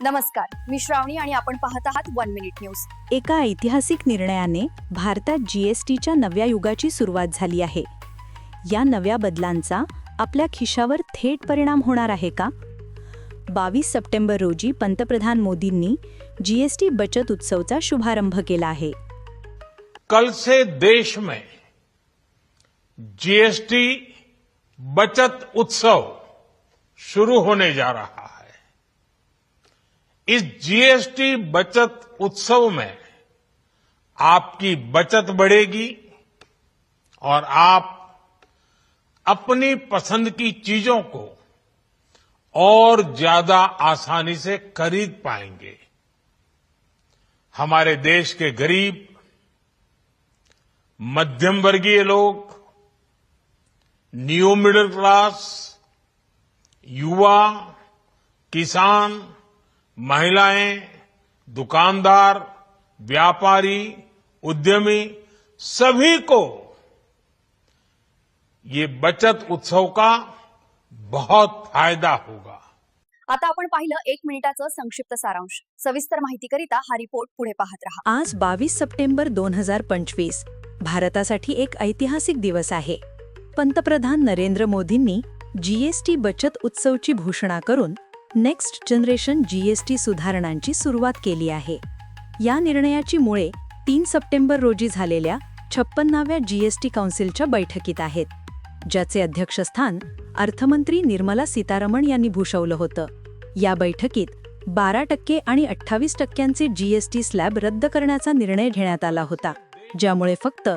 नमस्कार मी श्रावणी आणि आपण पाहत आहात वन मिनिट न्यूज. एका ऐतिहासिक निर्णयाने भारतात जीएसटीच्या नव्या युगाची सुरुवात झाली आहे. या नव्या बदलांचा आपल्या खिशावर थेट परिणाम होणार आहे का? बावीस सप्टेंबर रोजी पंतप्रधान मोदींनी जीएसटी बचत उत्सवचा शुभारंभ केला आहे. कल से देश में जीएसटी बचत उत्सव शुरू होने जा रहा इस जीएसटी बचत उत्सव में आपकी बचत बढ़ेगी और आप अपनी पसंद की चीज़ों को और ज़्यादा आसानी से खरीद पाएँगे। हमारे देश के गरीब मध्यम वर्गीय लोग, न्यू मिडिल क्लास, युवा, किसान महिलाएं दुकानदार व्यापारी उद्यमी सभी को ये बचत उत्सव का बहुत फायदा होगा। आता आपण पाहिलं एक मिनिटाचं संक्षिप्त सारांश. सविस्तर माहितीकरिता हा रिपोर्ट पुढे पाहत रहा. आज बावीस सप्टेंबर दोन हजार पंचवीस. भारतासाठी एक ऐतिहासिक दिवस आहे. पंतप्रधान नरेंद्र मोदींनी जीएसटी बचत उत्सवची घोषणा करून नेक्स्ट जनरेशन जीएसटी सुधारणांची सुरुवात केली आहे. या निर्णयाची मुळे तीन सप्टेंबर रोजी झालेल्या छप्पन्नाव्या जीएसटी काउन्सिलच्या बैठकीत आहेत ज्याचे अध्यक्षस्थान अर्थमंत्री निर्मला सीतारमण यांनी भूषवलं होतं. या बैठकीत बारा टक्के आणि अठ्ठावीस टक्क्यांचे जीएसटी स्लॅब रद्द करण्याचा निर्णय घेण्यात आला होता ज्यामुळे फक्त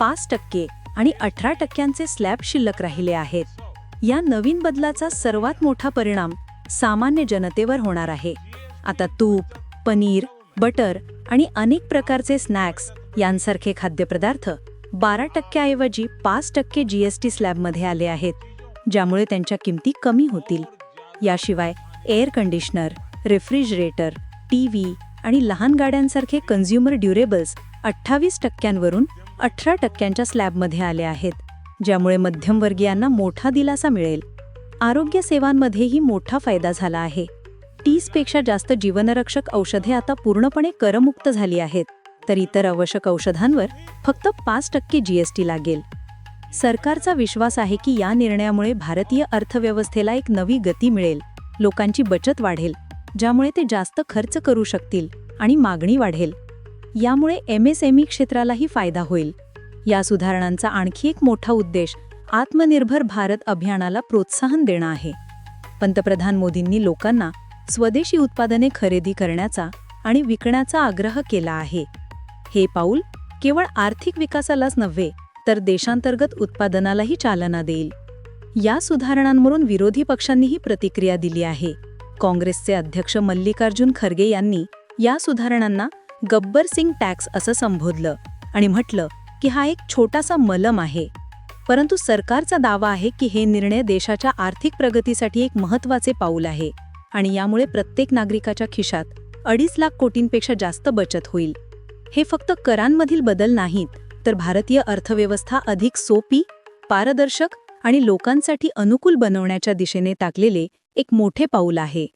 पाच टक्के आणि अठरा टक्क्यांचे स्लॅब शिल्लक राहिले आहेत. या नवीन बदलाचा सर्वात मोठा परिणाम सामान्य जनतेवर होणार आहे. आता तूप पनीर बटर आणि अनेक प्रकारचे स्नॅक्स यांसारखे खाद्यपदार्थ बारा टक्क्याऐवजी पाच टक्के जी एस टी स्लॅबमध्ये आले आहेत ज्यामुळे त्यांच्या किमती कमी होतील. याशिवाय air conditioner refrigerator T V आणि लहान गाड्यांसारखे कन्झ्युमर ड्युरेबल्स अठ्ठावीस टक्क्यांवरून अठरा टक्क्यांच्या स्लॅबमध्ये आले आहेत ज्यामुळे मध्यमवर्गीयांना मोठा दिलासा मिळेल. आरोग्य सेवांमध्येही मोठा फायदा झाला आहे. तीसपेक्षा जास्त जीवनरक्षक औषधे आता पूर्णपणे करमुक्त झाली आहेत तर इतर आवश्यक औषधांवर फक्त पाच टक्के जीएसटी लागेल. सरकारचा विश्वास आहे की या निर्णयामुळे भारतीय अर्थव्यवस्थेला एक नवी गती मिळेल लोकांची बचत वाढेल ज्यामुळे ते जास्त खर्च करू शकतील आणि मागणी वाढेल. यामुळे एम एस एम ई क्षेत्रालाही फायदा होईल. या सुधारणांचा आणखी एक मोठा उद्देश आत्मनिर्भर भारत अभियानाला प्रोत्साहन देणं आहे. पंतप्रधान मोदींनी लोकांना स्वदेशी उत्पादने खरेदी करण्याचा आणि विकण्याचा आग्रह केला आहे. हे पाऊल केवळ आर्थिक विकासालाच नव्हे तर देशांतर्गत उत्पादनालाही चालना देईल. या सुधारणांवरून विरोधी पक्षांनीही प्रतिक्रिया दिली आहे. काँग्रेसचे अध्यक्ष मल्लिकार्जुन खरगे यांनी या सुधारणांना गब्बर सिंग टॅक्स असं संबोधलं आणि म्हटलं की हा एक छोटासा मलम आहे. परंतु सरकारचा दावा आहे की हे निर्णय देशाच्या आर्थिक प्रगतीसाठी एक महत्त्वाचे पाऊल आहे आणि यामुळे प्रत्येक नागरिकाच्या खिशात अडीच लाख कोटींपेक्षा जास्त बचत होईल. हे फक्त करांमधील बदल नाहीत तर भारतीय अर्थव्यवस्था अधिक सोपी पारदर्शक आणि लोकांसाठी अनुकूल बनवण्याच्या दिशेने टाकलेले एक मोठे पाऊल आहे.